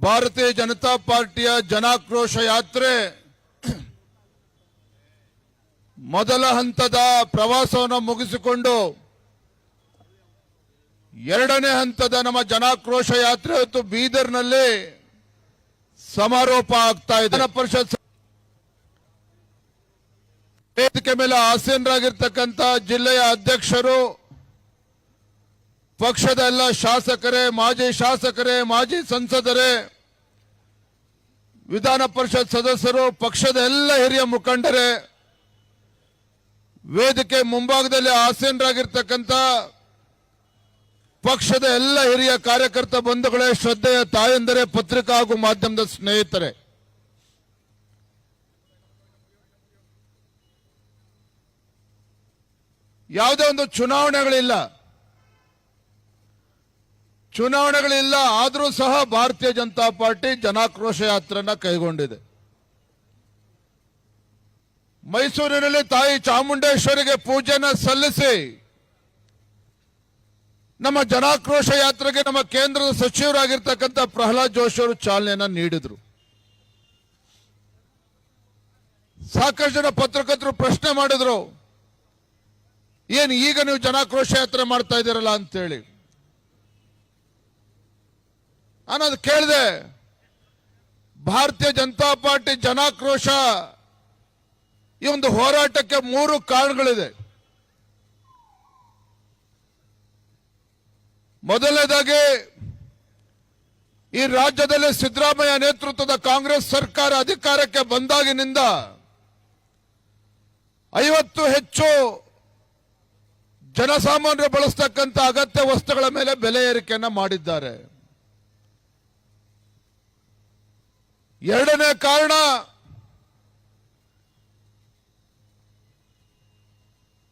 ಭಾರತೀಯ ಜನತಾ ಪಾರ್ಟಿಯ ಜನಾಕ್ರೋಶ ಯಾತ್ರೆ ಮೊದಲ ಹಂತದ ಪ್ರವಾಸವನ್ನು ಮುಗಿಸಿಕೊಂಡು ಎರಡನೇ ಹಂತದ ನಮ್ಮ ಜನಾಕ್ರೋಶ ಯಾತ್ರೆ ಇವತ್ತು ಬೀದರ್ನಲ್ಲಿ ಸಮಾರೋಪ ಆಗ್ತಾ ಇದೆ. ಪರಿಷತ್ ವೇದಿಕೆ ಮೇಲೆ ಆಸೀನರಾಗಿರ್ತಕ್ಕಂಥ ಜಿಲ್ಲೆಯ ಅಧ್ಯಕ್ಷರು ಪಕ್ಷದ ಎಲ್ಲ ಶಾಸಕರೇ, ಮಾಜಿ ಶಾಸಕರೇ, ಮಾಜಿ ಸಂಸದರೇ, ವಿಧಾನ ಪರಿಷತ್ ಸದಸ್ಯರು, ಪಕ್ಷದ ಎಲ್ಲ ಹಿರಿಯ ಮುಖಂಡರೇ, ವೇದಿಕೆ ಮುಂಭಾಗದಲ್ಲಿ ಆಸೀನರಾಗಿರ್ತಕ್ಕಂಥ ಪಕ್ಷದ ಎಲ್ಲ ಹಿರಿಯ ಕಾರ್ಯಕರ್ತ ಬಂಧುಗಳೇ, ಶ್ರದ್ಧೆಯ ತಾಯಂದರೆ, ಪತ್ರಿಕಾ ಹಾಗೂ ಮಾಧ್ಯಮದ ಸ್ನೇಹಿತರೆ. ಯಾವುದೇ ಒಂದು ಚುನಾವಣೆಗಳಿಲ್ಲ. ಚುನಾವಣೆಗಳಿಲ್ಲ, ಆದರೂ ಸಹ ಭಾರತೀಯ ಜನತಾ ಪಾರ್ಟಿ ಜನಾಕ್ರೋಶ ಯಾತ್ರೆನ ಕೈಗೊಂಡಿದೆ. ಮೈಸೂರಿನಲ್ಲಿ ತಾಯಿ ಚಾಮುಂಡೇಶ್ವರಿಗೆ ಪೂಜೆನ ಸಲ್ಲಿಸಿ, ನಮ್ಮ ಜನಾಕ್ರೋಶ ಯಾತ್ರೆಗೆ ನಮ್ಮ ಕೇಂದ್ರದ ಸಚಿವರಾಗಿರ್ತಕ್ಕಂಥ ಪ್ರಹ್ಲಾದ್ ಜೋಶಿ ಅವರು ಚಾಲನೆಯನ್ನ ನೀಡಿದರು. ಸಾಕಷ್ಟು ಜನ ಪತ್ರಕರ್ತರು ಪ್ರಶ್ನೆ ಮಾಡಿದ್ರು, ಏನು ಈಗ ನೀವು ಜನಾಕ್ರೋಶ ಯಾತ್ರೆ ಮಾಡ್ತಾ ಇದ್ದೀರಲ್ಲ? ಅಂತೇಳಿ. ನಾನು ಅದು ಕೇಳಿದೆ. ಭಾರತೀಯ ಜನತಾ ಪಾರ್ಟಿ ಜನಾಕ್ರೋಶ ಈ ಒಂದು ಹೋರಾಟಕ್ಕೆ ಮೂರು ಕಾರಣಗಳಿದೆ. ಮೊದಲನೇದಾಗಿ ಈ ರಾಜ್ಯದಲ್ಲಿ ಸಿದ್ದರಾಮಯ್ಯ ನೇತೃತ್ವದ ಕಾಂಗ್ರೆಸ್ ಸರ್ಕಾರ ಅಧಿಕಾರಕ್ಕೆ ಬಂದಾಗಿನಿಂದ ಐವತ್ತು ಹೆಚ್ಚು ಜನಸಾಮಾನ್ಯರು ಬಳಸ್ತಕ್ಕಂಥ ಅಗತ್ಯ ವಸ್ತುಗಳ ಮೇಲೆ ಬೆಲೆ ಏರಿಕೆಯನ್ನು ಮಾಡಿದ್ದಾರೆ. ಎರಡನೇ ಕಾರಣ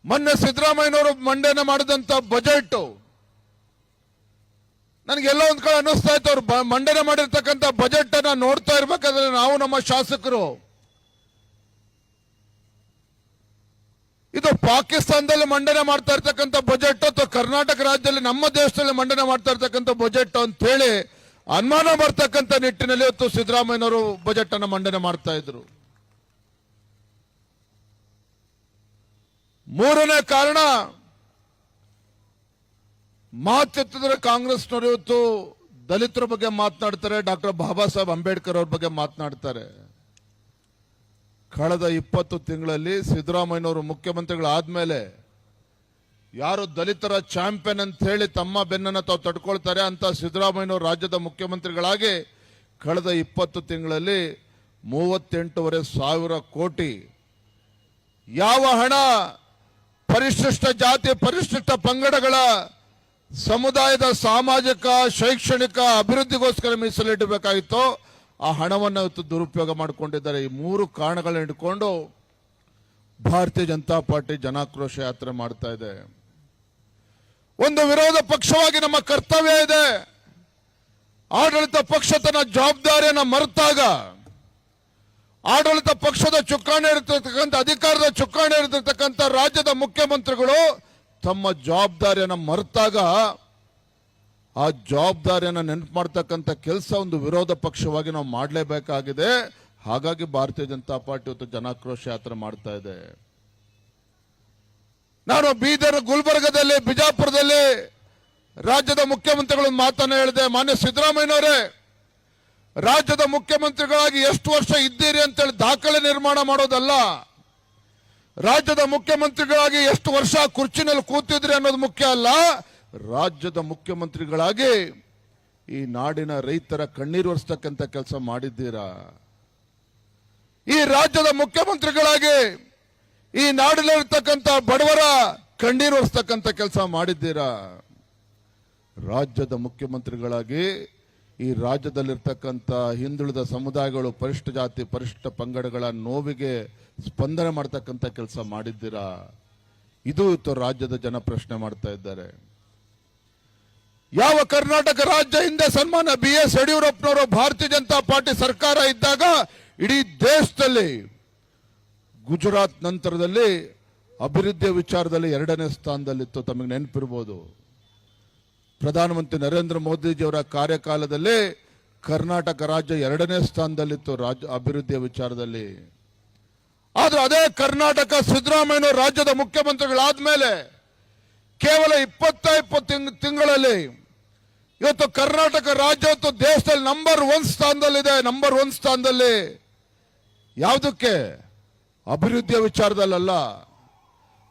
ಮೊನ್ನೆ ಸಿದ್ದರಾಮಯ್ಯನವರು ಮಂಡನೆ ಮಾಡಿದಂತ ಬಜೆಟ್. ನನಗೆಲ್ಲ ಒಂದ್ ಕಡೆ ಅನ್ನಿಸ್ತಾ ಇತ್ತು ಅವ್ರು ಮಂಡನೆ ಮಾಡಿರ್ತಕ್ಕಂಥ ಬಜೆಟ್ ಅನ್ನ ನೋಡ್ತಾ ಇರ್ಬೇಕಾದ್ರೆ ನಾವು ನಮ್ಮ ಶಾಸಕರು. ಇದು ಪಾಕಿಸ್ತಾನದಲ್ಲಿ ಮಂಡನೆ ಮಾಡ್ತಾ ಇರ್ತಕ್ಕಂಥ ಬಜೆಟ್ ಅಥವಾ ಕರ್ನಾಟಕ ರಾಜ್ಯದಲ್ಲಿ ನಮ್ಮ ದೇಶದಲ್ಲಿ ಮಂಡನೆ ಮಾಡ್ತಾ ಇರ್ತಕ್ಕಂಥ ಬಜೆಟ್ ಅಂತ ಹೇಳಿ ಅನುಮಾನ ಬರ್ತಕ್ಕಂಥ ನಿಟ್ಟಿನಲ್ಲಿ ಇವತ್ತು ಸಿದ್ದರಾಮಯ್ಯನವರು ಬಜೆಟ್ ಅನ್ನು ಮಂಡನೆ ಮಾಡ್ತಾ ಇದ್ರು. ಮೂರನೇ ಕಾರಣ ಮಾತೆತ್ತಿದ್ರೆ ಕಾಂಗ್ರೆಸ್ನವರು ಇವತ್ತು ದಲಿತರ ಬಗ್ಗೆ ಮಾತನಾಡ್ತಾರೆ, ಡಾಕ್ಟರ್ ಬಾಬಾ ಸಾಹೇಬ್ ಅಂಬೇಡ್ಕರ್ ಅವ್ರ ಬಗ್ಗೆ ಮಾತನಾಡ್ತಾರೆ. ಕಳೆದ ಇಪ್ಪತ್ತು ತಿಂಗಳಲ್ಲಿ ಸಿದ್ದರಾಮಯ್ಯನವರು ಮುಖ್ಯಮಂತ್ರಿಗಳಾದ್ಮೇಲೆ ಯಾರು ದಲಿತರ ಚಾಂಪಿಯನ್ ಅಂತ ಹೇಳಿ ತಮ್ಮ ಬೆನ್ನನ್ನು ತಾವು ತಡ್ಕೊಳ್ತಾರೆ ಅಂತ ಸಿದ್ದರಾಮಯ್ಯನವರು ರಾಜ್ಯದ ಮುಖ್ಯಮಂತ್ರಿಗಳಾಗಿ ಕಳೆದ ಇಪ್ಪತ್ತು ತಿಂಗಳಲ್ಲಿ ಮೂವತ್ತೆಂಟೂವರೆ ಸಾವಿರ ಕೋಟಿ ಯಾವ ಹಣ ಪರಿಶಿಷ್ಟ ಜಾತಿ, ಪರಿಶಿಷ್ಟ ಪಂಗಡಗಳ ಸಮುದಾಯದ ಸಾಮಾಜಿಕ, ಶೈಕ್ಷಣಿಕ ಅಭಿವೃದ್ಧಿಗೋಸ್ಕರ ಮೀಸಲಿಡಬೇಕಾಗಿತ್ತು, ಆ ಹಣವನ್ನು ಇವತ್ತು ದುರುಪಯೋಗ ಮಾಡಿಕೊಂಡಿದ್ದಾರೆ. ಈ ಮೂರು ಕಾರಣಗಳನ್ನ ಇಟ್ಕೊಂಡು ಭಾರತೀಯ ಜನತಾ ಪಾರ್ಟಿ ಜನಾಕ್ರೋಶ ಯಾತ್ರೆ ಮಾಡ್ತಾ ಇದೆ. ಒಂದು ವಿರೋಧ ಪಕ್ಷವಾಗಿ ನಮ್ಮ ಕರ್ತವ್ಯ ಇದೆ. ಆಡಳಿತ ಪಕ್ಷ ತನ್ನ ಜವಾಬ್ದಾರಿಯನ್ನು ಮರೆತಾಗ, ಆಡಳಿತ ಪಕ್ಷದ ಚುಕ್ಕಾಣಿ ಇರತಕ್ಕಂಥ, ಅಧಿಕಾರದ ಚುಕ್ಕಾಣಿ ಇರತಕ್ಕಂಥ ರಾಜ್ಯದ ಮುಖ್ಯಮಂತ್ರಿಗಳು ತಮ್ಮ ಜವಾಬ್ದಾರಿಯನ್ನು ಮರೆತಾಗ, ಆ ಜವಾಬ್ದಾರಿಯನ್ನು ನೆನಪು ಮಾಡ್ತಕ್ಕಂಥ ಕೆಲಸ ಒಂದು ವಿರೋಧ ಪಕ್ಷವಾಗಿ ನಾವು ಮಾಡಲೇಬೇಕಾಗಿದೆ. ಹಾಗಾಗಿ ಭಾರತೀಯ ಜನತಾ ಪಾರ್ಟಿ ಇವತ್ತು ಜನಾಕ್ರೋಶ ಯಾತ್ರೆ ಮಾಡ್ತಾ ಇದೆ. ನಾನು ಬೀದರ್ ಗುಲ್ಬರ್ಗದಲ್ಲಿ, ಬಿಜಾಪುರದಲ್ಲಿ ರಾಜ್ಯದ ಮುಖ್ಯಮಂತ್ರಿಗಳ ಮಾತನ್ನ ಹೇಳಿದೆ. ಮಾನ್ಯ ಸಿದ್ದರಾಮಯ್ಯನವರೇ, ರಾಜ್ಯದ ಮುಖ್ಯಮಂತ್ರಿಗಳಾಗಿ ಎಷ್ಟು ವರ್ಷ ಇದ್ದೀರಿ ಅಂತೇಳಿ ದಾಖಲೆ ನಿರ್ಮಾಣ ಮಾಡೋದಲ್ಲ. ರಾಜ್ಯದ ಮುಖ್ಯಮಂತ್ರಿಗಳಾಗಿ ಎಷ್ಟು ವರ್ಷ ಕುರ್ಚಿನಲ್ಲಿ ಕೂತಿದ್ರಿ ಅನ್ನೋದು ಮುಖ್ಯ ಅಲ್ಲ. ರಾಜ್ಯದ ಮುಖ್ಯಮಂತ್ರಿಗಳಾಗಿ ಈ ನಾಡಿನ ರೈತರ ಕಣ್ಣೀರು ಒರೆಸ್ತಕ್ಕಂಥ ಕೆಲಸ ಮಾಡಿದ್ದೀರಾ? ಈ ರಾಜ್ಯದ ಮುಖ್ಯಮಂತ್ರಿಗಳಾಗಿ ಈ ನಾಡಿನಲ್ಲಿರ್ತಕ್ಕಂಥ ಬಡವರ ಕಣ್ಣೀರು ಒರೆಸ್ತಕ್ಕಂಥ ಕೆಲಸ ಮಾಡಿದ್ದೀರಾ? ರಾಜ್ಯದ ಮುಖ್ಯಮಂತ್ರಿಗಳಾಗಿ ಈ ರಾಜ್ಯದಲ್ಲಿರ್ತಕ್ಕಂಥ ಹಿಂದುಳಿದ ಸಮುದಾಯಗಳು, ಪರಿಷ್ಠ ಜಾತಿ, ಪರಿಷ್ಠ ಪಂಗಡಗಳ ನೋವಿಗೆ ಸ್ಪಂದನೆ ಮಾಡ್ತಕ್ಕಂಥ ಕೆಲಸ ಮಾಡಿದ್ದೀರಾ? ಇದು ಇವತ್ತು ರಾಜ್ಯದ ಜನ ಪ್ರಶ್ನೆ ಮಾಡ್ತಾ ಇದ್ದಾರೆ. ಯಾವ ಕರ್ನಾಟಕ ರಾಜ್ಯ ಹಿಂದೆ ಸನ್ಮಾನ ಬಿ ಎಸ್ ಯಡಿಯೂರಪ್ಪನವರು ಭಾರತೀಯ ಜನತಾ ಪಾರ್ಟಿ ಸರ್ಕಾರ ಇದ್ದಾಗ ಇಡೀ ದೇಶದಲ್ಲಿ ಗುಜರಾತ್ ನಂತರದಲ್ಲಿ ಅಭಿವೃದ್ಧಿಯ ವಿಚಾರದಲ್ಲಿ ಎರಡನೇ ಸ್ಥಾನದಲ್ಲಿತ್ತು ತಮಗೆ ನೆನಪಿರ್ಬೋದು. ಪ್ರಧಾನಮಂತ್ರಿ ನರೇಂದ್ರ ಮೋದಿಜಿಯವರ ಕಾರ್ಯಕಾಲದಲ್ಲಿ ಕರ್ನಾಟಕ ರಾಜ್ಯ ಎರಡನೇ ಸ್ಥಾನದಲ್ಲಿತ್ತು ರಾಜ್ಯ ಅಭಿವೃದ್ಧಿಯ ವಿಚಾರದಲ್ಲಿ. ಆದ್ರೆ ಅದೇ ಕರ್ನಾಟಕ ಸಿದ್ದರಾಮಯ್ಯ ರಾಜ್ಯದ ಮುಖ್ಯಮಂತ್ರಿಗಳಾದ ಮೇಲೆ ಕೇವಲ ಇಪ್ಪತ್ತ ಇಪ್ಪತ್ತು ತಿಂಗಳಲ್ಲಿ ಇವತ್ತು ಕರ್ನಾಟಕ ರಾಜ್ಯ ಇವತ್ತು ದೇಶದಲ್ಲಿ ನಂಬರ್ ಒನ್ ಸ್ಥಾನದಲ್ಲಿದೆ ನಂಬರ್ ಒನ್ ಸ್ಥಾನದಲ್ಲಿ. ಯಾವುದಕ್ಕೆ? ಅಭಿವೃದ್ಧಿಯ ವಿಚಾರದಲ್ಲ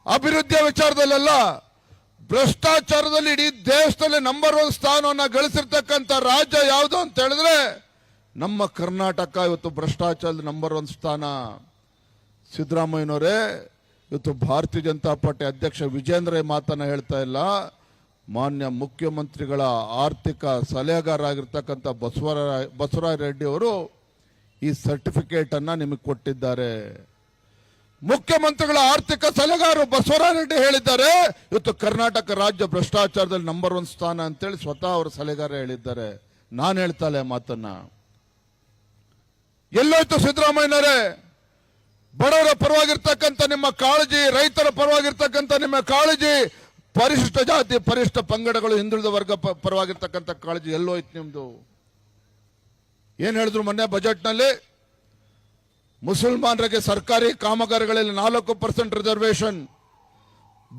ಅಭಿವೃದ್ಧಿಯ ವಿಚಾರದಲ್ಲ ಭ್ರಷ್ಟಾಚಾರದಲ್ಲಿ ಇಡೀ ದೇಶದಲ್ಲಿ ನಂಬರ್ ಒನ್ ಸ್ಥಾನವನ್ನ ಗಳಿಸಿರ್ತಕ್ಕಂಥ ರಾಜ್ಯ ಯಾವುದು ಅಂತ ಹೇಳಿದ್ರೆ, ನಮ್ಮ ಕರ್ನಾಟಕ ಇವತ್ತು ಭ್ರಷ್ಟಾಚಾರದ ನಂಬರ್ ಒನ್ ಸ್ಥಾನ. ಸಿದ್ದರಾಮಯ್ಯನವರೇ, ಇವತ್ತು ಭಾರತೀಯ ಜನತಾ ಪಾರ್ಟಿ ಅಧ್ಯಕ್ಷ ವಿಜೇಂದ್ರ ಮಾತನ್ನ ಹೇಳ್ತಾ ಇಲ್ಲ. ಮಾನ್ಯ ಮುಖ್ಯಮಂತ್ರಿಗಳ ಆರ್ಥಿಕ ಸಲಹೆಗಾರ ಆಗಿರ್ತಕ್ಕಂಥ ಬಸವರಾಯ ಬಸವರಾಯ ರೆಡ್ಡಿ ಅವರು ಈ ಸರ್ಟಿಫಿಕೇಟನ್ನು ನಿಮಗೆ ಕೊಟ್ಟಿದ್ದಾರೆ. ಮುಖ್ಯಮಂತ್ರಿಗಳ ಆರ್ಥಿಕ ಸಲಹೆಗಾರರು ಬಸವರಾಜ ರೆಡ್ಡಿ ಹೇಳಿದ್ದಾರೆ. ಇವತ್ತು ಕರ್ನಾಟಕ ರಾಜ್ಯ ಭ್ರಷ್ಟಾಚಾರದಲ್ಲಿ ನಂಬರ್ ಒನ್ ಸ್ಥಾನ ಅಂತೇಳಿ ಸ್ವತಃ ಅವರ ಸಲಹೆಗಾರ ಹೇಳಿದ್ದಾರೆ. ನಾನು ಹೇಳ್ತಾಳೆ ಮಾತನ್ನ. ಎಲ್ಲೋಯ್ತು ಸಿದ್ದರಾಮಯ್ಯನವರೇ? ಬಡವರ ಪರವಾಗಿರ್ತಕ್ಕಂಥ ನಿಮ್ಮ ಕಾಳಜಿ, ರೈತರ ಪರವಾಗಿರ್ತಕ್ಕಂಥ ನಿಮ್ಮ ಕಾಳಜಿ, ಪರಿಶಿಷ್ಟ ಜಾತಿ, ಪರಿಶಿಷ್ಟ ಪಂಗಡಗಳು, ಹಿಂದುಳಿದ ವರ್ಗ ಪರವಾಗಿರ್ತಕ್ಕಂಥ ಕಾಳಜಿ ಎಲ್ಲೋಯ್ತು ನಿಮ್ದು. ಏನ್ ಹೇಳಿದ್ರು ಮೊನ್ನೆ ಬಜೆಟ್ನಲ್ಲಿ? ಮುಸಲ್ಮಾನರಿಗೆ ಸರ್ಕಾರಿ ಕಾಮಗಾರಿಗಳಲ್ಲಿ ನಾಲ್ಕು ಪರ್ಸೆಂಟ್ ರಿಸರ್ವೇಶನ್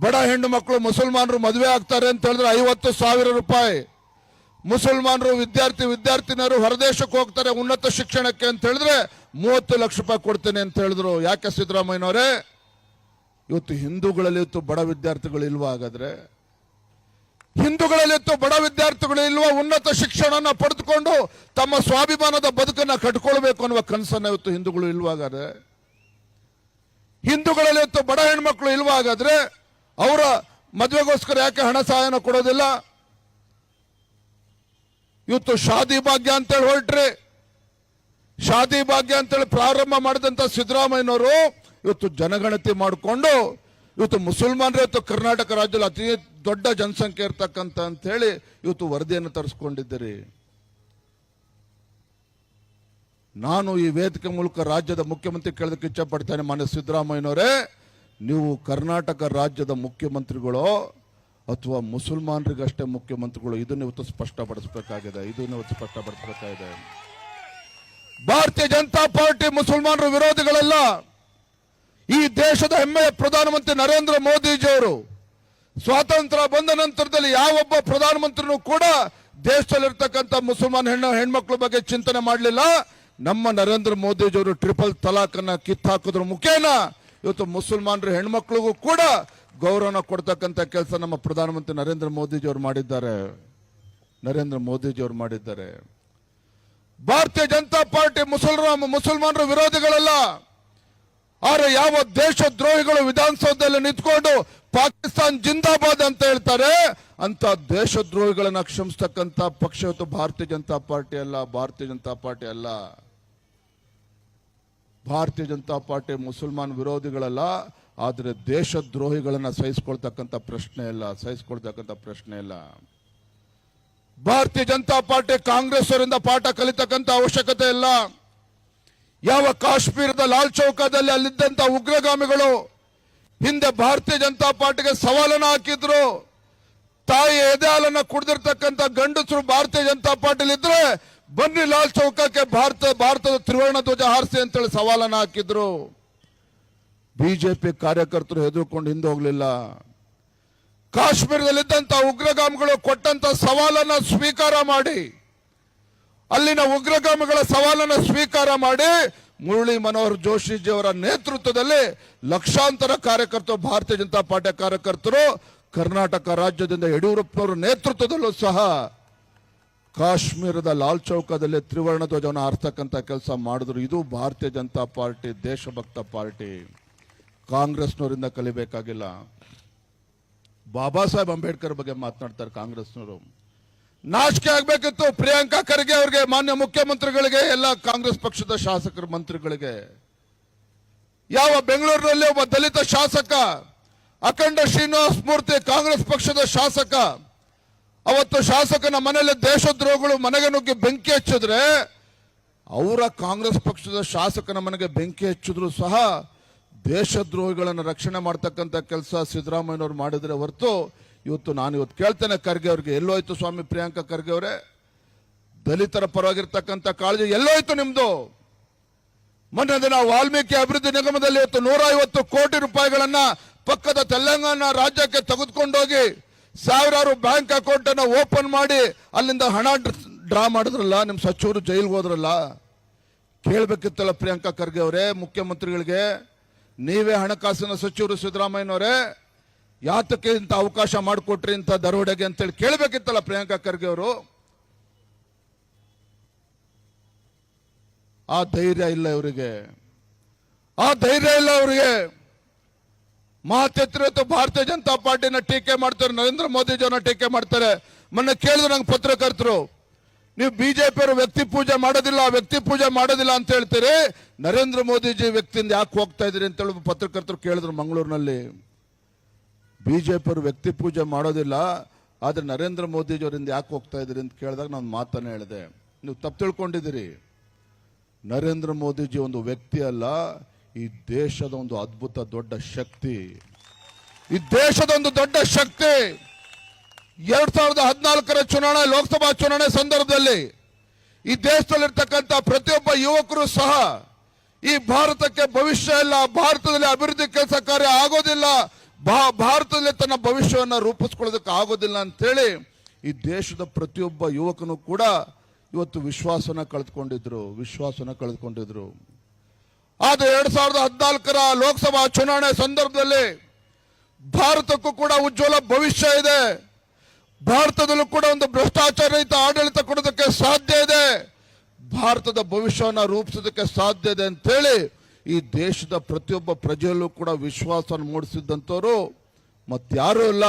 ಬಡ ಹೆಣ್ಣು ಮಕ್ಕಳು ಮುಸಲ್ಮಾನರು ಮದುವೆ ಆಗ್ತಾರೆ ಅಂತ ಹೇಳಿದ್ರೆ ಐವತ್ತು ಸಾವಿರ ರೂಪಾಯಿ. ಮುಸಲ್ಮಾನರು ವಿದ್ಯಾರ್ಥಿ ವಿದ್ಯಾರ್ಥಿನಿಯರು ಹೊರದೇಶಕ್ಕೆ ಹೋಗ್ತಾರೆ ಉನ್ನತ ಶಿಕ್ಷಣಕ್ಕೆ ಅಂತ ಹೇಳಿದ್ರೆ ಮೂವತ್ತು ಲಕ್ಷ ರೂಪಾಯಿ ಕೊಡ್ತೇನೆ ಅಂತ ಹೇಳಿದ್ರು. ಯಾಕೆ ಸಿದ್ದರಾಮಯ್ಯನವರೇ? ಇವತ್ತು ಹಿಂದೂಗಳಲ್ಲಿ ಇವತ್ತು ಬಡ ವಿದ್ಯಾರ್ಥಿಗಳು ಇಲ್ವಾ ಹಾಗಾದ್ರೆ ಹಿಂದೂಗಳಲ್ಲಿ ಇವತ್ತು ಬಡ ವಿದ್ಯಾರ್ಥಿಗಳು ಇಲ್ವಾ, ಉನ್ನತ ಶಿಕ್ಷಣವನ್ನು ಪಡೆದುಕೊಂಡು ತಮ್ಮ ಸ್ವಾಭಿಮಾನದ ಬದುಕನ್ನ ಕಟ್ಕೊಳ್ಬೇಕು ಅನ್ನುವ ಕನಸನ್ನು ಇವತ್ತು ಹಿಂದೂಗಳು ಇಲ್ವಾಗಾದ್ರೆ? ಹಿಂದೂಗಳಲ್ಲಿತ್ತು ಬಡ ಹೆಣ್ಮಕ್ಳು ಇಲ್ವಾಗಾದ್ರೆ ಅವರ ಮದುವೆಗೋಸ್ಕರ ಯಾಕೆ ಹಣ ಸಹಾಯನ ಕೊಡೋದಿಲ್ಲ? ಇವತ್ತು ಶಾದಿ ಭಾಗ್ಯ ಅಂತೇಳಿ ಹೊರಟ್ರಿ. ಶಾದಿ ಭಾಗ್ಯ ಅಂತೇಳಿ ಪ್ರಾರಂಭ ಮಾಡಿದಂತ ಸಿದ್ದರಾಮಯ್ಯನವರು ಇವತ್ತು ಜನಗಣತಿ ಮಾಡಿಕೊಂಡು ಇವತ್ತು ಮುಸಲ್ಮಾನರೇ ಇವತ್ತು ಕರ್ನಾಟಕ ರಾಜ್ಯದಲ್ಲಿ ಅತಿ ದೊಡ್ಡ ಜನಸಂಖ್ಯೆ ಇರ್ತಕ್ಕಂಥ ಅಂತ ಹೇಳಿ ಇವತ್ತು ವರದಿಯನ್ನು ತರಿಸ್ಕೊಂಡಿದ್ದೀರಿ. ನಾನು ಈ ವೇದಿಕೆ ಮೂಲಕ ರಾಜ್ಯದ ಮುಖ್ಯಮಂತ್ರಿ ಕೇಳೋದಕ್ಕೆ ಇಚ್ಛೆ ಪಡ್ತೇನೆ ಮಾನ್ಯ ಸಿದ್ದರಾಮಯ್ಯನವರೇ. ನೀವು ಕರ್ನಾಟಕ ರಾಜ್ಯದ ಮುಖ್ಯಮಂತ್ರಿಗಳು ಅಥವಾ ಮುಸಲ್ಮಾನರಿಗಷ್ಟೇ ಮುಖ್ಯಮಂತ್ರಿಗಳು, ಇದನ್ನು ಇವತ್ತು ಸ್ಪಷ್ಟಪಡಿಸಬೇಕಾಗಿದೆ, ಇದನ್ನು ಇವತ್ತು ಸ್ಪಷ್ಟಪಡಿಸಬೇಕಾಗಿದೆ. ಭಾರತೀಯ ಜನತಾ ಪಾರ್ಟಿ ಮುಸಲ್ಮಾನರ ವಿರೋಧಿಗಳಲ್ಲ. ಈ ದೇಶದ ಹೆಮ್ಮೆಯ ಪ್ರಧಾನಮಂತ್ರಿ ನರೇಂದ್ರ ಮೋದಿಜಿಯವರು ಸ್ವಾತಂತ್ರ್ಯ ಬಂದ ನಂತರದಲ್ಲಿ ಯಾವೊಬ್ಬ ಪ್ರಧಾನಮಂತ್ರಿನೂ ಕೂಡ ದೇಶದಲ್ಲಿರ್ತಕ್ಕಂಥ ಮುಸಲ್ಮಾನ್ ಹೆಣ್ಣು, ಹೆಣ್ಮಕ್ಳ ಬಗ್ಗೆ ಚಿಂತನೆ ಮಾಡಲಿಲ್ಲ. ನಮ್ಮ ನರೇಂದ್ರ ಮೋದಿಜಿಯವರು ಟ್ರಿಪಲ್ ತಲಾಖ್ ಅನ್ನ ಕಿತ್ತಾಕೋದ್ರ. ಮುಖೇನ, ಇವತ್ತು ಮುಸಲ್ಮಾನರು ಹೆಣ್ಮಕ್ಳಿಗೂ ಕೂಡ ಗೌರವನ ಕೊಡ್ತಕ್ಕಂಥ ಕೆಲಸ ನಮ್ಮ ಪ್ರಧಾನಮಂತ್ರಿ ನರೇಂದ್ರ ಮೋದಿಜಿಯವರು ಮಾಡಿದ್ದಾರೆ. ನರೇಂದ್ರ ಮೋದಿಜಿಯವರು ಮಾಡಿದ್ದಾರೆ. ಭಾರತೀಯ ಜನತಾ ಪಾರ್ಟಿ ಮುಸಲ್ಮಾನ, ಮುಸಲ್ಮಾನರ ವಿರೋಧಿಗಳಲ್ಲ. ಆದ್ರೆ ಯಾವ ದೇಶ ದ್ರೋಹಿಗಳು ವಿಧಾನಸೌಧದಲ್ಲಿ ನಿಂತ್ಕೊಂಡು ಪಾಕಿಸ್ತಾನ್ ಜಿಂದಾಬಾದ್ ಅಂತ ಹೇಳ್ತಾರೆ ಅಂತ ದೇಶ ದ್ರೋಹಿಗಳನ್ನ ಕ್ಷಮಿಸ್ತಕ್ಕಂತ ಪಕ್ಷ ಇವತ್ತು ಭಾರತೀಯ ಜನತಾ ಪಾರ್ಟಿ ಅಲ್ಲ, ಭಾರತೀಯ ಜನತಾ ಪಾರ್ಟಿ ಅಲ್ಲ. ಭಾರತೀಯ ಜನತಾ ಪಾರ್ಟಿ ಮುಸಲ್ಮಾನ್ ವಿರೋಧಿಗಳಲ್ಲ, ಆದ್ರೆ ದೇಶ ದ್ರೋಹಿಗಳನ್ನ ಸಹಿಸ್ಕೊಳ್ತಕ್ಕಂಥ ಪ್ರಶ್ನೆ ಇಲ್ಲ, ಸಹಿಸ್ಕೊಳ್ತಕ್ಕಂಥ ಪ್ರಶ್ನೆ ಇಲ್ಲ. ಭಾರತೀಯ ಜನತಾ ಪಾರ್ಟಿ ಕಾಂಗ್ರೆಸ್ ಅವರಿಂದ ಪಾಠ ಕಲಿತಕ್ಕಂಥ ಅವಶ್ಯಕತೆ ಇಲ್ಲ. ಯಾವ ಕಾಶ್ಮೀರದ ಲಾಲ್ ಚೌಕದಲ್ಲಿ ಅಲ್ಲಿದ್ದಂತ ಉಗ್ರಗಾಮಿಗಳು ಹಿಂದೆ ಭಾರತೀಯ ಜನತಾ ಪಾರ್ಟಿಗೆ ಸವಾಲನ್ನು ಹಾಕಿದ್ರು. ತಾಯಿ ಎದೆಹಾಲನ್ನು ಕುಡಿದಿರ್ತಕ್ಕಂಥ ಗಂಡಸರು ಭಾರತೀಯ ಜನತಾ ಪಾರ್ಟಿಲಿ ಇದ್ರೆ ಬನ್ನಿ ಲಾಲ್ ಚೌಕಕ್ಕೆ ಭಾರತ, ಭಾರತದ ತ್ರಿವರ್ಣ ಧ್ವಜ ಹಾರಿಸಿ ಅಂತೇಳಿ ಸವಾಲನ್ನ ಹಾಕಿದ್ರು. ಬಿಜೆಪಿ ಕಾರ್ಯಕರ್ತರು ಹೆದರ್ಕೊಂಡು ಹಿಂದೆ ಹೋಗ್ಲಿಲ್ಲ. ಕಾಶ್ಮೀರದಲ್ಲಿದ್ದಂತ ಉಗ್ರಗಾಮಿಗಳು ಕೊಟ್ಟಂತ ಸವಾಲನ್ನ ಸ್ವೀಕಾರ ಮಾಡಿ. ಅಲ್ಲಿನ ಉಗ್ರಗಾಮಿಗಳ ಸವಾಲನ್ನು ಸ್ವೀಕಾರ ಮಾಡಿ ಮುರಳಿ ಮನೋಹರ್ ಜೋಶಿಜಿಯವರ ನೇತೃತ್ವದಲ್ಲಿ ಲಕ್ಷಾಂತರ ಕಾರ್ಯಕರ್ತರು, ಭಾರತೀಯ ಜನತಾ ಪಾರ್ಟಿ ಕಾರ್ಯಕರ್ತರು, ಕರ್ನಾಟಕ ರಾಜ್ಯದಿಂದ ಯಡಿಯೂರಪ್ಪನವರ ನೇತೃತ್ವದಲ್ಲೂ ಸಹ ಕಾಶ್ಮೀರದ ಲಾಲ್ ಚೌಕದಲ್ಲಿ ತ್ರಿವರ್ಣ ಧ್ವಜವನ್ನು ಹಾರಿಸ್ತಕ್ಕಂಥ ಕೆಲಸ ಮಾಡಿದ್ರು. ಇದು ಭಾರತೀಯ ಜನತಾ ಪಾರ್ಟಿ, ದೇಶಭಕ್ತ ಪಾರ್ಟಿ. ಕಾಂಗ್ರೆಸ್ನವರಿಂದ ಕಲಿಬೇಕಾಗಿಲ್ಲ. ಬಾಬಾ ಸಾಹೇಬ್ ಅಂಬೇಡ್ಕರ್ ಬಗ್ಗೆ ಮಾತನಾಡ್ತಾರೆ ಕಾಂಗ್ರೆಸ್ನವರು. ನಾಚಿಕೆ ಆಗ್ಬೇಕಿತ್ತು. ಪ್ರಿಯಾಂಕಾ ಖರ್ಗೆ ಅವರಿಗೆ, ಮಾನ್ಯ ಮುಖ್ಯಮಂತ್ರಿಗಳಿಗೆ, ಎಲ್ಲ ಕಾಂಗ್ರೆಸ್ ಪಕ್ಷದ ಶಾಸಕರ ಮಂತ್ರಿಗಳಿಗೆ. ಯಾವ ಬೆಂಗಳೂರಿನಲ್ಲಿ ಒಬ್ಬ ದಲಿತ ಶಾಸಕ, ಅಖಂಡ ಶ್ರೀನಿವಾಸ ಮೂರ್ತಿ ಕಾಂಗ್ರೆಸ್ ಪಕ್ಷದ ಶಾಸಕ, ಅವತ್ತು ಶಾಸಕನ ಮನೆಯಲ್ಲಿ ದೇಶದ್ರೋಹಗಳು ಮನೆಗೆ ನುಗ್ಗಿ ಬೆಂಕಿ ಹಚ್ಚಿದ್ರೆ, ಅವರ ಕಾಂಗ್ರೆಸ್ ಪಕ್ಷದ ಶಾಸಕನ ಮನೆಗೆ ಬೆಂಕಿ ಹಚ್ಚಿದ್ರು ಸಹ ದೇಶದ್ರೋಹಿಗಳನ್ನು ರಕ್ಷಣೆ ಮಾಡ್ತಕ್ಕಂಥ ಕೆಲಸ ಸಿದ್ದರಾಮಯ್ಯನವ್ರು ಮಾಡಿದ್ರೆ ಹೊರತು ಇವತ್ತು ನಾನು ಇವತ್ತು ಕೇಳ್ತೇನೆ ಖರ್ಗೆ ಅವ್ರಿಗೆ, ಎಲ್ಲೋಯ್ತು ಸ್ವಾಮಿ ಪ್ರಿಯಾಂಕಾ ಖರ್ಗೆ ಅವರೇ? ದಲಿತರ ಪರವಾಗಿರ್ತಕ್ಕಂಥ ಕಾಳಜಿ ಎಲ್ಲೋಯ್ತು ನಿಮ್ದು? ಮೊನ್ನೆ ದಿನ ವಾಲ್ಮೀಕಿ ಅಭಿವೃದ್ಧಿ ನಿಗಮದಲ್ಲಿ ಇವತ್ತು ನೂರ ಐವತ್ತು ಕೋಟಿ ರೂಪಾಯಿಗಳನ್ನ ಪಕ್ಕದ ತೆಲಂಗಾಣ ರಾಜ್ಯಕ್ಕೆ ತೆಗೆದುಕೊಂಡೋಗಿ ಸಾವಿರಾರು ಬ್ಯಾಂಕ್ ಅಕೌಂಟ್ ಅನ್ನ ಓಪನ್ ಮಾಡಿ ಅಲ್ಲಿಂದ ಹಣ ಡ್ರಾ ಮಾಡಿದ್ರಲ್ಲ, ನಿಮ್ ಸಚಿವರು ಜೈಲ್ಗೆ ಹೋದ್ರಲ್ಲ? ಕೇಳ್ಬೇಕಿತ್ತಲ್ಲ ಪ್ರಿಯಾಂಕಾ ಖರ್ಗೆ ಅವರೇ, ಮುಖ್ಯಮಂತ್ರಿಗಳಿಗೆ? ನೀವೇ ಹಣಕಾಸಿನ ಸಚಿವರು ಸಿದ್ದರಾಮಯ್ಯನವರೇ? ಯಾತಕ್ಕೆ ಇಂಥ ಅವಕಾಶ ಮಾಡಿಕೊಟ್ರಿ ಇಂಥ ದರೋಡೆಗೆ ಅಂತೇಳಿ ಕೇಳಬೇಕಿತ್ತಲ್ಲ ಪ್ರಿಯಾಂಕಾ ಖರ್ಗೆ ಅವರು? ಆ ಧೈರ್ಯ ಇಲ್ಲ ಇವರಿಗೆ. ಆ ಧೈರ್ಯ ಇಲ್ಲ ಅವರಿಗೆ. ಮಾತೆತ್ತಿರತ್ತು ಭಾರತೀಯ ಜನತಾ ಪಾರ್ಟಿನ ಟೀಕೆ ಮಾಡ್ತಾರೆ, ನರೇಂದ್ರ ಮೋದಿಜಿಯವನ್ನ ಟೀಕೆ ಮಾಡ್ತಾರೆ. ಮೊನ್ನೆ ಕೇಳಿದ್ರು ನಂಗೆ ಪತ್ರಕರ್ತರು, ನೀವು ಬಿಜೆಪಿಯವರು ವ್ಯಕ್ತಿ ಪೂಜೆ ಮಾಡೋದಿಲ್ಲ ವ್ಯಕ್ತಿ ಪೂಜೆ ಮಾಡೋದಿಲ್ಲ ಅಂತ ಹೇಳ್ತೀರಿ. ನರೇಂದ್ರ ಮೋದಿಜಿ ವ್ಯಕ್ತಿಯಿಂದ ಯಾಕೆ ಹೋಗ್ತಾ ಇದ್ದೀರಿ ಅಂತ ಹೇಳಿ ಪತ್ರಕರ್ತರು ಕೇಳಿದ್ರು ಮಂಗಳೂರಿನಲ್ಲಿ. ಬಿಜೆಪಿಯವರು ವ್ಯಕ್ತಿ ಪೂಜೆ ಮಾಡೋದಿಲ್ಲ, ಆದರೆ ನರೇಂದ್ರ ಮೋದಿಜಿಯವರಿಂದ ಯಾಕೆ ಹೋಗ್ತಾ ಇದ್ದೀರಿ ಅಂತ ಕೇಳಿದಾಗ ನಾನು ಮಾತನ್ನು ಹೇಳಿದೆ. ನೀವು ತಪ್ಪು ತಿಳ್ಕೊಂಡಿದ್ದೀರಿ. ನರೇಂದ್ರ ಮೋದಿಜಿ ಒಂದು ವ್ಯಕ್ತಿ ಅಲ್ಲ, ಈ ದೇಶದ ಒಂದು ಅದ್ಭುತ ದೊಡ್ಡ ಶಕ್ತಿ. ಈ ದೇಶದ ಒಂದು ದೊಡ್ಡ ಶಕ್ತಿ. ಎರಡ್ ಸಾವಿರದ ಹದಿನಾಲ್ಕರ ಚುನಾವಣೆ, ಲೋಕಸಭಾ ಚುನಾವಣೆ ಸಂದರ್ಭದಲ್ಲಿ ಈ ದೇಶದಲ್ಲಿರ್ತಕ್ಕಂಥ ಪ್ರತಿಯೊಬ್ಬ ಯುವಕರು ಸಹ ಈ ಭಾರತಕ್ಕೆ ಭವಿಷ್ಯ ಇಲ್ಲ, ಭಾರತದಲ್ಲಿ ಅಭಿವೃದ್ಧಿ ಕೆಲಸ ಕಾರ್ಯ ಆಗೋದಿಲ್ಲ ಭಾರತದಲ್ಲಿ ತನ್ನ ಭವಿಷ್ಯವನ್ನ ರೂಪಿಸ್ಕೊಳ್ಳೋದಕ್ಕೆ ಆಗೋದಿಲ್ಲ ಅಂತೇಳಿ ಈ ದೇಶದ ಪ್ರತಿಯೊಬ್ಬ ಯುವಕನು ಕೂಡ ಇವತ್ತು ವಿಶ್ವಾಸನ ಕಳೆದುಕೊಂಡಿದ್ರು ವಿಶ್ವಾಸನ ಕಳೆದುಕೊಂಡಿದ್ರು. ಆದ್ರೆ ಎರಡ್ ಸಾವಿರದ ಹದಿನಾಲ್ಕರ ಲೋಕಸಭಾ ಚುನಾವಣೆ ಸಂದರ್ಭದಲ್ಲಿ ಭಾರತಕ್ಕೂ ಕೂಡ ಉಜ್ವಲ ಭವಿಷ್ಯ ಇದೆ. ಭಾರತದಲ್ಲೂ ಕೂಡ ಒಂದು ಭ್ರಷ್ಟಾಚಾರ ರಹಿತ ಆಡಳಿತ ಕೊಡೋದಕ್ಕೆ ಸಾಧ್ಯ ಇದೆ. ಭಾರತದ ಭವಿಷ್ಯವನ್ನು ರೂಪಿಸೋದಕ್ಕೆ ಸಾಧ್ಯ ಇದೆ ಅಂತೇಳಿ ಈ ದೇಶದ ಪ್ರತಿಯೊಬ್ಬ ಪ್ರಜೆಯಲ್ಲೂ ಕೂಡ ವಿಶ್ವಾಸ ಮೂಡಿಸಿದ್ದಂಥವ್ರು ಮತ್ತಾರೂ ಇಲ್ಲ.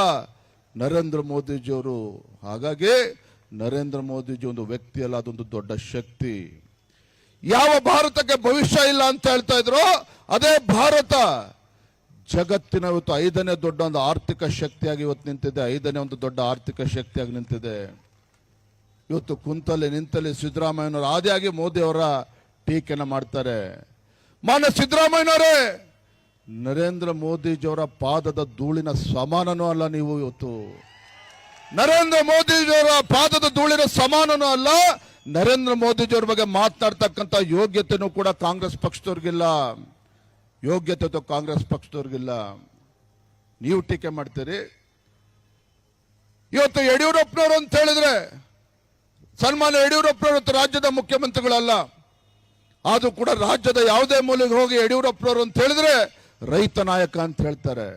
ನರೇಂದ್ರ ಮೋದಿಜಿಯವರು. ಹಾಗಾಗಿ ನರೇಂದ್ರ ಮೋದಿಜಿ ಒಂದು ವ್ಯಕ್ತಿ ಅಲ್ಲ ಅದೊಂದು ದೊಡ್ಡ ಶಕ್ತಿ. ಯಾವ ಭಾರತಕ್ಕೆ ಭವಿಷ್ಯ ಇಲ್ಲ ಅಂತ ಹೇಳ್ತಾ ಇದ್ರು, ಅದೇ ಭಾರತ. ಜಗತ್ತಿನ ಇವತ್ತು ಐದನೇ ದೊಡ್ಡ ಒಂದು ಆರ್ಥಿಕ ಶಕ್ತಿಯಾಗಿ ಇವತ್ತು ನಿಂತಿದೆ. ಐದನೇ ಒಂದು ದೊಡ್ಡ ಆರ್ಥಿಕ ಶಕ್ತಿಯಾಗಿ ನಿಂತಿದೆ. ಇವತ್ತು ಕುಂತಲ್ಲಿ ನಿಂತಲ್ಲಿ ಸಿದ್ದರಾಮಯ್ಯನವರು ಆದಿಯಾಗಿ ಮೋದಿ ಅವರ ಟೀಕೆನ ಮಾಡ್ತಾರೆ. ಮಾನ್ಯ ಸಿದ್ದರಾಮಯ್ಯನವರೇ, ನರೇಂದ್ರ ಮೋದಿಜಿಯವರ ಪಾದದ ಧೂಳಿನ ಸಮಾನನೂ ಅಲ್ಲ ನೀವು ಇವತ್ತು. ನರೇಂದ್ರ ಮೋದಿಜಿಯವರ ಪಾದದ ಧೂಳಿನ ಸಮಾನನೂ ಅಲ್ಲ, ನರೇಂದ್ರ ಮೋದಿಜಿಯವರ ಬಗ್ಗೆ ಮಾತನಾಡ್ತಕ್ಕಂಥ ಯೋಗ್ಯತೆನೂ ಕೂಡ ಕಾಂಗ್ರೆಸ್ ಪಕ್ಷದವ್ರಿಗಿಲ್ಲ. ಯೋಗ್ಯತೆ ಕಾಂಗ್ರೆಸ್ ಪಕ್ಷದವ್ರಿಗಿಲ್ಲ. ನೀವು ಟೀಕೆ ಮಾಡ್ತೀರಿ. ಇವತ್ತು ಯಡಿಯೂರಪ್ಪನವರು ಅಂತ ಹೇಳಿದ್ರೆ, ಸನ್ಮಾನ್ಯ ಯಡಿಯೂರಪ್ಪನವರು ರಾಜ್ಯದ ಮುಖ್ಯಮಂತ್ರಿಗಳಲ್ಲ. ಆದ್ರೂ ಕೂಡ ರಾಜ್ಯದ ಯಾವುದೇ ಮೂಲೆಗೆ ಹೋಗಿ ಯಡಿಯೂರಪ್ಪನವರು ಅಂತ ಹೇಳಿದ್ರೆ ರೈತ ನಾಯಕ ಅಂತ ಹೇಳ್ತಾರೆ.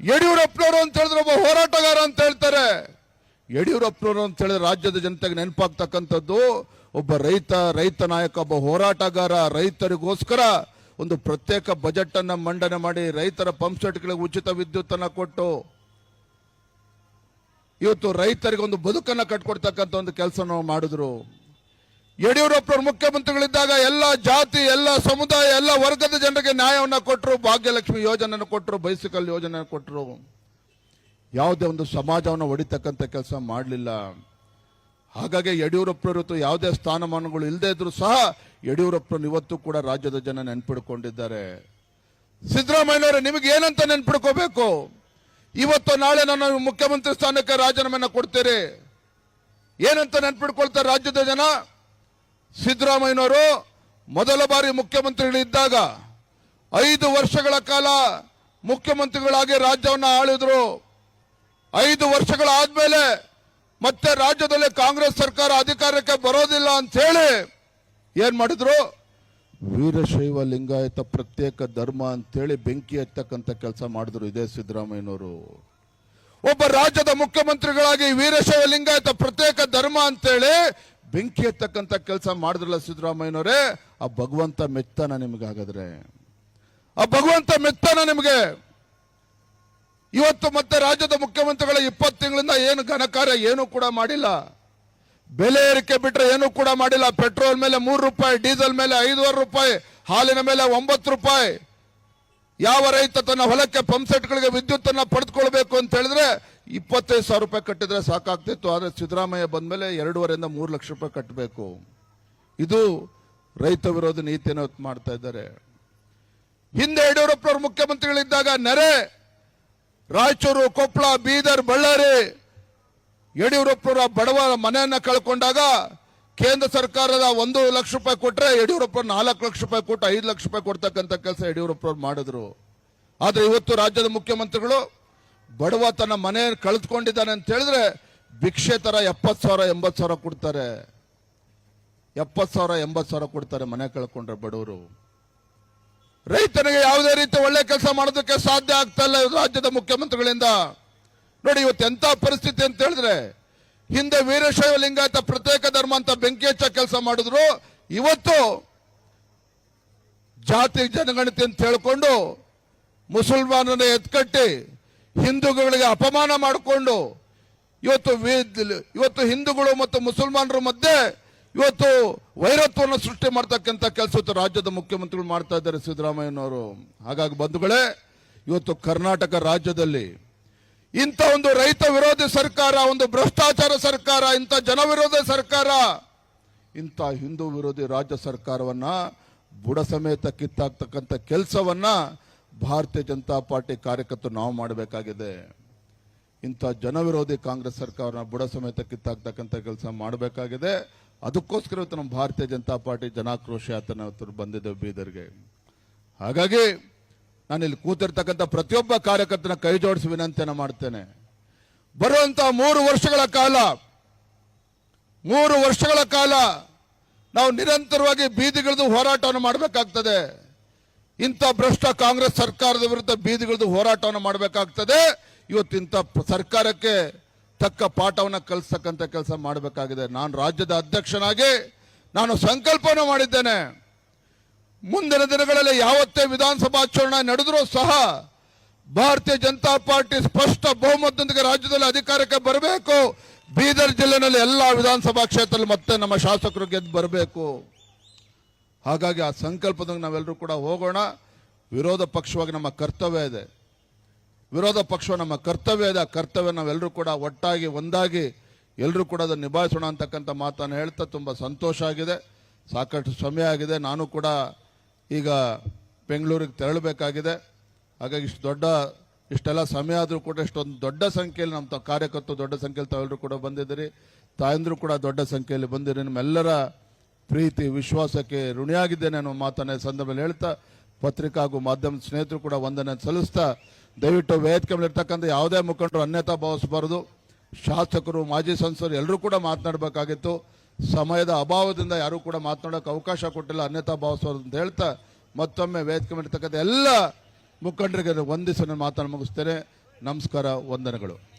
ಯಡಿಯೂರಪ್ಪನವರು ಅಂತ ಹೇಳಿದ್ರೆ ಒಬ್ಬ ಹೋರಾಟಗಾರ ಅಂತ ಹೇಳ್ತಾರೆ. ಯಡಿಯೂರಪ್ಪನವರು ಅಂತ ಹೇಳಿದ್ರೆ ರಾಜ್ಯದ ಜನತೆಗೆ ನೆನಪಾಗ್ತಕ್ಕಂಥದ್ದು ಒಬ್ಬ ರೈತ ರೈತ ನಾಯಕ, ಒಬ್ಬ ಹೋರಾಟಗಾರ, ರೈತರಿಗೋಸ್ಕರ ಒಂದು ಪ್ರತ್ಯೇಕ ಬಜೆಟ್ ಅನ್ನ ಮಂಡನೆ ಮಾಡಿ ರೈತರ ಪಂಪ್ ಸೆಟ್ಗಳಿಗೆ ಉಚಿತ ವಿದ್ಯುತ್ ಅನ್ನ ಕೊಟ್ಟು ಇವತ್ತು ರೈತರಿಗೆ ಒಂದು ಬದುಕನ್ನ ಕಟ್ಕೊಡ್ತಕ್ಕಂಥ ಒಂದು ಕೆಲಸ ಮಾಡಿದ್ರು. ಯಡಿಯೂರಪ್ಪನವರು ಮುಖ್ಯಮಂತ್ರಿಗಳಿದ್ದಾಗ ಎಲ್ಲ ಜಾತಿ, ಎಲ್ಲ ಸಮುದಾಯ, ಎಲ್ಲ ವರ್ಗದ ಜನರಿಗೆ ನ್ಯಾಯವನ್ನು ಕೊಟ್ಟರು ಭಾಗ್ಯಲಕ್ಷ್ಮಿ ಯೋಜನೆಯನ್ನು ಕೊಟ್ಟರು ಬೈಸಿಕಲ್ ಯೋಜನೆ ಕೊಟ್ಟರು ಯಾವುದೇ ಒಂದು ಸಮಾಜವನ್ನು ಹೊಡಿತಕ್ಕಂಥ ಕೆಲಸ ಮಾಡಲಿಲ್ಲ. ಹಾಗಾಗಿ ಯಡಿಯೂರಪ್ಪನವರತ್ತು ಯಾವುದೇ ಸ್ಥಾನಮಾನಗಳು ಇಲ್ಲದೆ ಇದ್ರೂ ಸಹ ಯಡಿಯೂರಪ್ಪನ ಇವತ್ತು ಕೂಡ ರಾಜ್ಯದ ಜನ ನೆನ್ಪಿಡ್ಕೊಂಡಿದ್ದಾರೆ. ಸಿದ್ದರಾಮಯ್ಯನವರೇ, ನಿಮಗೆ ಏನಂತ ನೆನ್ಪಿಡ್ಕೋಬೇಕು? ಇವತ್ತು ನಾಳೆ ನಾನು ಮುಖ್ಯಮಂತ್ರಿ ಸ್ಥಾನಕ್ಕೆ ರಾಜೀನಾಮೆನ ಕೊಡ್ತೀರಿ. ಏನಂತ ನೆನ್ಪಿಡ್ಕೊಳ್ತಾರೆ ರಾಜ್ಯದ ಜನ? ಸಿದ್ದರಾಮಯ್ಯನವರು ಮೊದಲ ಬಾರಿ ಮುಖ್ಯಮಂತ್ರಿಗಳಿದ್ದಾಗ ಐದು ವರ್ಷಗಳ ಕಾಲ ಮುಖ್ಯಮಂತ್ರಿಗಳಾಗಿ ರಾಜ್ಯವನ್ನು ಆಳಿದ್ರು. ಐದು ವರ್ಷಗಳಾದ್ಮೇಲೆ ಮತ್ತೆ ರಾಜ್ಯದಲ್ಲಿ ಕಾಂಗ್ರೆಸ್ ಸರ್ಕಾರ ಅಧಿಕಾರಕ್ಕೆ ಬರೋದಿಲ್ಲ ಅಂತ ಹೇಳಿ ಏನ್ ಮಾಡಿದ್ರು? ವೀರಶೈವ ಲಿಂಗಾಯತ ಪ್ರತ್ಯೇಕ ಧರ್ಮ ಅಂತೇಳಿ ಬೆಂಕಿ ಎತ್ತಕ್ಕಂಥ ಕೆಲಸ ಮಾಡಿದ್ರು ಇದೇ ಸಿದ್ದರಾಮಯ್ಯನವರು. ಒಬ್ಬ ರಾಜ್ಯದ ಮುಖ್ಯಮಂತ್ರಿಗಳಾಗಿ ವೀರಶೈವ ಲಿಂಗಾಯತ ಪ್ರತ್ಯೇಕ ಧರ್ಮ ಅಂತೇಳಿ ಬೆಂಕಿ ಎತ್ತಕ್ಕಂಥ ಕೆಲಸ ಮಾಡಿದ್ರಲ್ಲ ಸಿದ್ದರಾಮಯ್ಯನವರೇ, ಆ ಭಗವಂತ ಮೆತ್ತನ ನಿಮಗಾಗದ್ರೆ. ಆ ಭಗವಂತ ಮೆತ್ತನ ನಿಮಗೆ. ಇವತ್ತು ಮತ್ತೆ ರಾಜ್ಯದ ಮುಖ್ಯಮಂತ್ರಿಗಳ ಇಪ್ಪತ್ತು ತಿಂಗಳಿಂದ ಏನು ಘನಕಾರ್ಯ ಏನು ಕೂಡ ಮಾಡಿಲ್ಲ. ಬೆಲೆ ಏರಿಕೆ ಬಿಟ್ರೆ ಏನು ಕೂಡ ಮಾಡಿಲ್ಲ. ಪೆಟ್ರೋಲ್ ಮೇಲೆ ಮೂರು ರೂಪಾಯಿ, ಡೀಸೆಲ್ ಮೇಲೆ ಐದೂವರೆ ರೂಪಾಯಿ, ಹಾಲಿನ ಮೇಲೆ ಒಂಬತ್ತು ರೂಪಾಯಿ. ಯಾವ ರೈತ ತನ್ನ ಹೊಲಕ್ಕೆ ಪಂಪ್ ಸೆಟ್ಗಳಿಗೆ ವಿದ್ಯುತ್ ಅನ್ನ ಪಡೆದುಕೊಳ್ಬೇಕು ಅಂತ ಹೇಳಿದ್ರೆ ಇಪ್ಪತ್ತೈದು ಸಾವಿರ ರೂಪಾಯಿ ಕಟ್ಟಿದ್ರೆ ಸಾಕಾಗ್ತಿತ್ತು, ಆದರೆ ಸಿದ್ದರಾಮಯ್ಯ ಬಂದ್ಮೇಲೆ ಎರಡೂವರೆಯಿಂದ ಮೂರು ಲಕ್ಷ ರೂಪಾಯಿ ಕಟ್ಟಬೇಕು ಇದು ರೈತ ವಿರೋಧ ನೀತಿಯನ್ನು ಮಾಡ್ತಾ ಇದ್ದಾರೆ. ಹಿಂದೆ ಯಡಿಯೂರಪ್ಪನವರು ಮುಖ್ಯಮಂತ್ರಿಗಳಿದ್ದಾಗ ನೆರೆ, ರಾಯಚೂರು ಕೊಪ್ಪಳ ಬೀದರ್, ಬಳ್ಳಾರಿ ಯಡಿಯೂರಪ್ಪನವರ ಬಡವ ಮನೆಯನ್ನ ಕಳ್ಕೊಂಡಾಗ ಕೇಂದ್ರ ಸರ್ಕಾರದ ಒಂದು ಲಕ್ಷ ರೂಪಾಯಿ ಕೊಟ್ಟರೆ ಯಡಿಯೂರಪ್ಪ ನಾಲ್ಕು ಲಕ್ಷ ರೂಪಾಯಿ ಕೊಟ್ಟು ಐದು ಲಕ್ಷ ರೂಪಾಯಿ ಕೊಡ್ತಕ್ಕಂಥ ಕೆಲಸ ಯಡಿಯೂರಪ್ಪ ಅವ್ರು ಮಾಡಿದ್ರು. ಆದರೆ ಇವತ್ತು ರಾಜ್ಯದ ಮುಖ್ಯಮಂತ್ರಿಗಳು ಬಡವ ತನ್ನ ಮನೆ ಕಳೆದುಕೊಂಡಿದ್ದಾನೆ ಅಂತ ಹೇಳಿದ್ರೆ ಭಿಕ್ಷೆ ತರ ಎಪ್ಪತ್ತು ಸಾವಿರ, ಎಂಬತ್ತು ಸಾವಿರ ಕೊಡ್ತಾರೆ. ಎಪ್ಪತ್ತು ಸಾವಿರ, ಎಂಬತ್ತು ಸಾವಿರ ಕೊಡ್ತಾರೆ ಮನೆ ಕಳ್ಕೊಂಡ್ರೆ ಬಡವರು. ರೈತನಿಗೆ ಯಾವುದೇ ರೀತಿ ಒಳ್ಳೆ ಕೆಲಸ ಮಾಡೋದಕ್ಕೆ ಸಾಧ್ಯ ಆಗ್ತಾ ಇಲ್ಲ ರಾಜ್ಯದ ಮುಖ್ಯಮಂತ್ರಿಗಳಿಂದ. ನೋಡಿ, ಇವತ್ತು ಎಂಥ ಪರಿಸ್ಥಿತಿ ಅಂತ ಹೇಳಿದ್ರೆ, ಹಿಂದೆ ವೀರಶೈವ ಲಿಂಗಾಯತ ಪ್ರತ್ಯೇಕ ಧರ್ಮ ಅಂತ ಬೆಂಕಿ ಹೆಚ್ಚ ಕೆಲಸ ಮಾಡಿದ್ರು. ಇವತ್ತು ಜಾತಿ ಜನಗಣತಿ ಅಂತ ಹೇಳ್ಕೊಂಡು ಮುಸಲ್ಮಾನನ ಎತ್ಕಟ್ಟಿ ಹಿಂದೂಗಳಿಗೆ ಅಪಮಾನ ಮಾಡಿಕೊಂಡು ಇವತ್ತು ಇವತ್ತು ಹಿಂದೂಗಳು ಮತ್ತು ಮುಸಲ್ಮಾನರ ಮಧ್ಯೆ ಇವತ್ತು ವೈರತ್ವವನ್ನು ಸೃಷ್ಟಿ ಮಾಡ್ತಕ್ಕಂಥ ಕೆಲಸ ರಾಜ್ಯದ ಮುಖ್ಯಮಂತ್ರಿಗಳು ಮಾಡ್ತಾ ಇದ್ದಾರೆ ಸಿದ್ದರಾಮಯ್ಯನವರು. ಹಾಗಾಗಿ ಬಂಧುಗಳೇ, ಇವತ್ತು ಕರ್ನಾಟಕ ರಾಜ್ಯದಲ್ಲಿ ಇಂಥ ಒಂದು ರೈತ ವಿರೋಧಿ ಸರ್ಕಾರ, ಒಂದು ಭ್ರಷ್ಟಾಚಾರ ಸರ್ಕಾರ, ಇಂಥ ಜನವಿರೋಧಿ ಸರ್ಕಾರ, ಇಂಥ ಹಿಂದೂ ವಿರೋಧಿ ರಾಜ್ಯ ಸರ್ಕಾರವನ್ನ ಬುಡ ಸಮೇತ ಕಿತ್ತಾಕ್ತಕ್ಕಂಥ ಕೆಲಸವನ್ನ ಭಾರತೀಯ ಜನತಾ ಪಾರ್ಟಿ ಕಾರ್ಯಕರ್ತರು ನಾವು ಮಾಡಬೇಕಾಗಿದೆ. ಇಂಥ ಜನವಿರೋಧಿ ಕಾಂಗ್ರೆಸ್ ಸರ್ಕಾರನ ಬುಡ ಸಮೇತ ಕಿತ್ತಾಕ್ತಕ್ಕಂಥ ಕೆಲಸ ಮಾಡಬೇಕಾಗಿದೆ. ಅದಕ್ಕೋಸ್ಕರ ಇವತ್ತು ನಮ್ಮ ಭಾರತೀಯ ಜನತಾ ಪಾರ್ಟಿ ಜನಾಕ್ರೋಶ ಇವತ್ತು ಬಂದಿದ್ದೇವೆ ಬೀದರ್ಗೆ. ಹಾಗಾಗಿ ನಾನು ಇಲ್ಲಿ ಕೂತಿರ್ತಕ್ಕಂಥ ಪ್ರತಿಯೊಬ್ಬ ಕಾರ್ಯಕರ್ತನ ಕೈ ಜೋಡಿಸಿ ವಿನಂತಿಯನ್ನು ಮಾಡ್ತೇನೆ. ಬರುವಂತ ಮೂರು ವರ್ಷಗಳ ಕಾಲ, ಮೂರು ವರ್ಷಗಳ ಕಾಲ ನಾವು ನಿರಂತರವಾಗಿ ಬೀದಿಗಿಳಿದು ಹೋರಾಟವನ್ನು ಮಾಡಬೇಕಾಗ್ತದೆ. ಇಂಥ ಭ್ರಷ್ಟ ಕಾಂಗ್ರೆಸ್ ಸರ್ಕಾರದ ವಿರುದ್ಧ ಬೀದಿಗಿಳಿದು ಹೋರಾಟವನ್ನು ಮಾಡಬೇಕಾಗ್ತದೆ. ಇವತ್ತು ಇಂಥ ಸರ್ಕಾರಕ್ಕೆ ತಕ್ಕ ಪಾಠವನ್ನು ಕಲಿಸ್ತಕ್ಕಂಥ ಕೆಲಸ ಮಾಡಬೇಕಾಗಿದೆ. ನಾನು ರಾಜ್ಯದ ಅಧ್ಯಕ್ಷನಾಗಿ ನಾನು ಸಂಕಲ್ಪವನ್ನು ಮಾಡಿದ್ದೇನೆ. ಮುಂದಿನ ದಿನಗಳಲ್ಲಿ ಯಾವತ್ತೇ ವಿಧಾನಸಭಾ ಚುನಾವಣೆ ನಡೆದರೂ ಸಹ ಭಾರತೀಯ ಜನತಾ ಪಾರ್ಟಿ ಸ್ಪಷ್ಟ ಬಹುಮತದೊಂದಿಗೆ ರಾಜ್ಯದಲ್ಲಿ ಅಧಿಕಾರಕ್ಕೆ ಬರಬೇಕು. ಬೀದರ್ ಜಿಲ್ಲೆನಲ್ಲಿ ಎಲ್ಲ ವಿಧಾನಸಭಾ ಕ್ಷೇತ್ರದಲ್ಲಿ ಮತ್ತೆ ನಮ್ಮ ಶಾಸಕರು ಗೆದ್ದು ಬರಬೇಕು. ಹಾಗಾಗಿ ಆ ಸಂಕಲ್ಪದಂಗೆ ನಾವೆಲ್ಲರೂ ಕೂಡ ಹೋಗೋಣ. ವಿರೋಧ ಪಕ್ಷವಾಗಿ ನಮ್ಮ ಕರ್ತವ್ಯ ಇದೆ. ವಿರೋಧ ಪಕ್ಷ ನಮ್ಮ ಕರ್ತವ್ಯ ಇದೆ. ಆ ಕರ್ತವ್ಯ ನಾವೆಲ್ಲರೂ ಕೂಡ ಒಟ್ಟಾಗಿ, ಒಂದಾಗಿ ಎಲ್ಲರೂ ಕೂಡ ಅದನ್ನು ನಿಭಾಯಿಸೋಣ ಅಂತಕ್ಕಂಥ ಮಾತನ್ನು ಹೇಳ್ತಾ ತುಂಬ ಸಂತೋಷ ಆಗಿದೆ. ಸಾಕಷ್ಟು ಸಮಯ ಆಗಿದೆ. ನಾನು ಕೂಡ ಈಗ ಬೆಂಗಳೂರಿಗೆ ತೆರಳಬೇಕಾಗಿದೆ. ಹಾಗಾಗಿ ಇಷ್ಟು ದೊಡ್ಡ, ಇಷ್ಟೆಲ್ಲ ಸಮಯ ಆದರೂ ಕೂಡ ಇಷ್ಟೊಂದು ದೊಡ್ಡ ಸಂಖ್ಯೆಯಲ್ಲಿ ನಮ್ಮ ಕಾರ್ಯಕರ್ತರು ದೊಡ್ಡ ಸಂಖ್ಯೆಯಲ್ಲಿ ತಾವೆಲ್ಲರೂ ಕೂಡ ಬಂದಿದ್ದೀರಿ. ತಾಯಂದರು ಕೂಡ ದೊಡ್ಡ ಸಂಖ್ಯೆಯಲ್ಲಿ ಬಂದಿರಿ ನಿಮ್ಮೆಲ್ಲರ ಪ್ರೀತಿ, ವಿಶ್ವಾಸಕ್ಕೆ ಋಣಿಯಾಗಿದ್ದೇನೆ ಅನ್ನೋ ಮಾತನ್ನ ಸಂದರ್ಭದಲ್ಲಿ ಹೇಳ್ತಾ, ಪತ್ರಿಕಾ ಹಾಗೂ ಮಾಧ್ಯಮ ಸ್ನೇಹಿತರು ಕೂಡ ವಂದನೆ ಸಲ್ಲಿಸ್ತಾ, ದಯವಿಟ್ಟು ವೇದಿಕೆ ಮೇಲೆ ಇರ್ತಕ್ಕಂಥ ಯಾವುದೇ ಮುಖಂಡರು ಅನ್ಯತಾ ಭಾವಿಸಬಾರದು. ಶಾಸಕರು, ಮಾಜಿ ಸಂಸದರು ಎಲ್ಲರೂ ಕೂಡ ಮಾತನಾಡಬೇಕಾಗಿತ್ತು. ಸಮಯದ ಅಭಾವದಿಂದ ಯಾರೂ ಕೂಡ ಮಾತನಾಡೋಕೆ ಅವಕಾಶ ಕೊಟ್ಟಿಲ್ಲ ಅನ್ಯತಾ ಭಾವಿಸೋದು ಅಂತ ಹೇಳ್ತಾ, ಮತ್ತೊಮ್ಮೆ ವೇದಿಕೆ ಮೇಲೆ ಇರ್ತಕ್ಕಂಥ ಎಲ್ಲ ಮುಖಂಡರಿಗೆ ವಂದಿಸಿ ನಾನು ಮಾತನ್ನು ಮುಗಿಸ್ತೇನೆ. ನಮಸ್ಕಾರ, ವಂದನೆಗಳು.